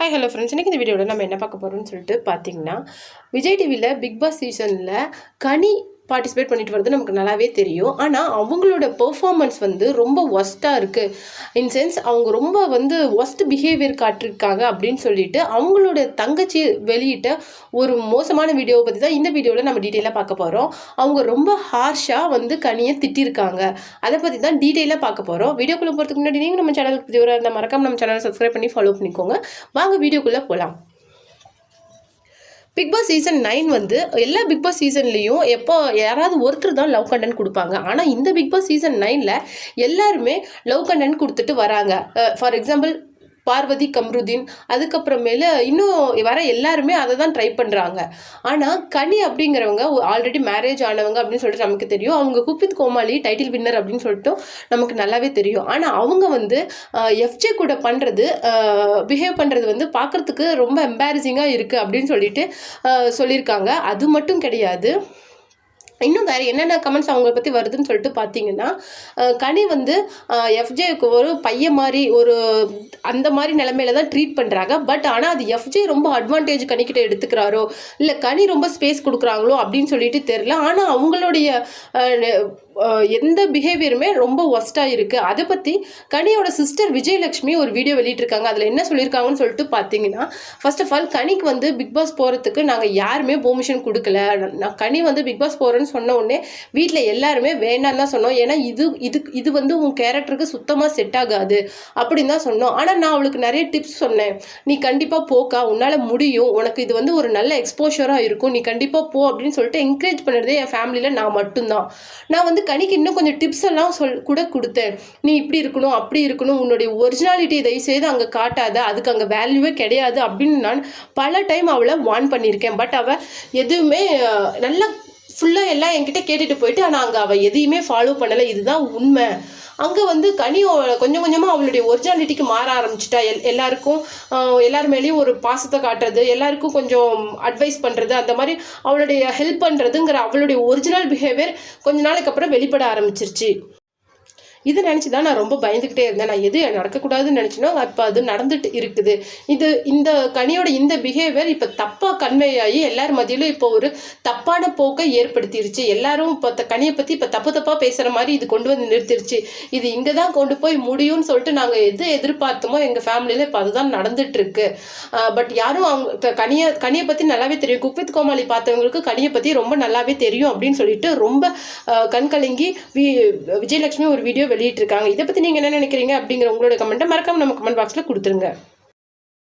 Hi hello friends இன்றைக்கி இந்த வீடியோவில் நம்ம என்ன பார்க்க போகிறோம்னு சொல்லிட்டு பார்த்தீங்கன்னா விஜய் டிவியில் பிக் பாஸ் சீசனில் கனி பார்ட்டிசிபேட் பண்ணிட்டு வரது நமக்கு நல்லாவே தெரியும். ஆனால் அவங்களோட பெர்ஃபார்மன்ஸ் வந்து ரொம்ப ஒஸ்ட்டாக இருக்குது இன் சென்ஸ் அவங்க ரொம்ப வந்து ஒஸ்ட் பிஹேவியர் காட்டிருக்காங்க அப்படின்னு சொல்லிட்டு அவங்களோட தங்கச்சி வெளியிட்ட ஒரு மோசமான வீடியோவை பற்றி தான் இந்த வீடியோவில் நம்ம டீட்டெயிலாக பார்க்க போகிறோம் அவங்க ரொம்ப ஹார்ஷாக வந்து கனியை திட்டிருக்காங்க. அதை பற்றி தான் டீட்டெயிலாக பார்க்க போகிறோம் வீடியோக்குள்ளே போகிறதுக்கு முன்னாடி நீங்கள் நம்ம சேனலுக்கு புதியவராக இருந்தால் மறக்காம நம்ம சேனலை சப்ஸ்கிரைப் பண்ணி ஃபாலோ பண்ணிக்கோங்க. வாங்க வீடியோக்குள்ளே போகலாம் பிக் பாஸ் சீசன் நைன் வந்து எல்லா பிக் பாஸ் சீசன்லேயும் எப்போ யாராவது ஒருத்தர் தான் லவ் கண்டென்ட் கொடுப்பாங்க. ஆனால் இந்த பிக் பாஸ் சீசன் நைனில் எல்லாருமே லவ் கண்டென்ட் கொடுத்துட்டு வராங்க. ஃபார் எக்ஸாம்பிள் பார்வதி கம்ருதீன் அதுக்கப்புறமேல இன்னும் வர எல்லாருமே அதை தான் ட்ரை பண்ணுறாங்க ஆனால் கனி அப்படிங்கிறவங்க ஆல்ரெடி மேரேஜ் ஆனவங்க அப்படின்னு சொல்லிட்டு நமக்கு தெரியும். அவங்க குப்பித் கோமாளி டைட்டில் வின்னர் அப்படின்னு சொல்லிட்டு நமக்கு நல்லாவே தெரியும். ஆனால் அவங்க வந்து எஃப்ஜே கூட பண்ணுறது பிஹேவ் பண்ணுறது வந்து பார்க்குறதுக்கு ரொம்ப எம்பாரசிங்காக இருக்குது அப்படின்னு சொல்லிட்டு சொல்லியிருக்காங்க. அது மட்டும் கிடையாது. இன்னும் வேறு என்னென்ன கமெண்ட்ஸ் அவங்கள பற்றி வருதுன்னு சொல்லிட்டு பார்த்தீங்கன்னா கனி வந்து எஃப்ஜேக்கு ஒரு பையன் மாதிரி ஒரு அந்த மாதிரி நிலமையில தான் ட்ரீட் பண்ணுறாங்க பட் ஆனால் அது எஃப்ஜே ரொம்ப அட்வான்டேஜ் கனிக்கிட்ட எடுத்துக்கிறாரோ? இல்லை கனி ரொம்ப ஸ்பேஸ் கொடுக்குறாங்களோ அப்படின்னு சொல்லிட்டு தெரில ஆனால் அவங்களுடைய நெ- எந்த பிஹேவியருமே ரொம்ப ஒஸ்ட்டாக இருக்குது அதை பற்றி கனியோட சிஸ்டர் விஜயலட்சுமி ஒரு வீடியோ வெளியிட்டிருக்காங்க. அதில் என்ன சொல்லியிருக்காங்கன்னு சொல்லிட்டு பார்த்தீங்கன்னா ஃபர்ஸ்ட் ஆஃப் ஆல் கனிக்கு வந்து பிக் பாஸ் போகிறதுக்கு நாங்கள் யாருமே பெர்மிஷன் கொடுக்கல. நான் கனி வந்து பிக் பாஸ் போகிறேன்னு சொன்ன உடனே வீட்டில் எல்லாருமே வேண்டாம்னு தான் சொன்னோம். ஏன்னா இது இது இது வந்து உன் கேரக்டருக்கு சுத்தமாக செட் ஆகாது அப்படின்னு தான் சொன்னோம். ஆனால் நான் அவளுக்கு நிறைய டிப்ஸ் சொன்னேன். நீ கண்டிப்பாக போக்கா உன்னால் முடியும். உனக்கு இது வந்து ஒரு நல்ல எக்ஸ்போஷராக இருக்கும். நீ கண்டிப்பாக போ அப்படின்னு சொல்லிட்டு என்கரேஜ் பண்ணுறதே என் ஃபேமிலியில் நான் மட்டும்தான். நான் வந்து கனிக்கு இன்னும் கொஞ்சம் டிப்ஸ் எல்லாம் சொல் கூட கொடுத்தேன் நீ இப்படி இருக்கணும் அப்படி இருக்கணும் உன்னுடைய ஒரிஜினாலிட்டியை தயவுசெய்து அங்கே காட்டாத அதுக்கு அங்கே வேல்யூவே கிடையாது அப்படின்னு நான் பல டைம் அவளை வார்ன் பண்ணியிருக்கேன். பட் அவள் எதுவுமே நல்லா ஃபுல்லாக எல்லாம் என்கிட்ட கேட்டுட்டு போயிட்டு ஆனால் அங்கே அவள் எதையுமே ஃபாலோ பண்ணலை. இதுதான் உண்மை. அங்கே வந்து கனி கொஞ்சம் கொஞ்சமாக அவளுடைய ஒரிஜினாலிட்டிக்கு மாற ஆரம்பிச்சிட்டா. எல் எல்லாருக்கும் எல்லார் மேலேயும் ஒரு பாசத்தை காட்டுறது எல்லாருக்கும் கொஞ்சம் அட்வைஸ் பண்ணுறது அந்த மாதிரி அவளுடைய ஹெல்ப் பண்ணுறதுங்கிற அவளுடைய ஒரிஜினல் பிஹேவியர் கொஞ்ச நாளைக்கு அப்புறம் வெளிப்பட ஆரம்பிச்சிருச்சு. இது நினச்சி தான் நான் ரொம்ப பயந்துக்கிட்டே இருந்தேன். நான் எது நடக்கக்கூடாதுன்னு நினச்சினோ அப்போ அது நடந்துட்டு இருக்குது. இது இந்த கனியோட இந்த பிஹேவியர் இப்போ தப்பாக கன்வே ஆகி எல்லார் மத்தியிலும் இப்போ ஒரு தப்பான போக்கை ஏற்படுத்திருச்சு. எல்லாரும் இப்போ கனியை பற்றி இப்போ தப்பு தப்பாக பேசுகிற மாதிரி இது கொண்டு வந்து நிறுத்திருச்சு. இது இங்கே தான் கொண்டு போய் முடியும்னு சொல்லிட்டு நாங்கள் எது எதிர்பார்த்தோமோ எங்கள் ஃபேமிலியில் இப்போ அதுதான் நடந்துட்டுருக்கு. பட் யாரும் அவங்க கனியை கனியை பற்றி நல்லாவே தெரியும். குக்வித் கோமாளி பார்த்தவங்களுக்கு கனியை பற்றி ரொம்ப நல்லாவே தெரியும் அப்படின்னு சொல்லிட்டு ரொம்ப கண்கலங்கி வி விஜயலட்சுமி ஒரு வீடியோ வெளியிட்டிருக்காங்க. இதை பற்றி நீங்கள் என்ன நினைக்கிறீங்க அப்படிங்கிற உங்களோட கமெண்ட்டை மறக்காம நம்ம கமெண்ட் பாக்ஸில் கொடுத்துருங்க.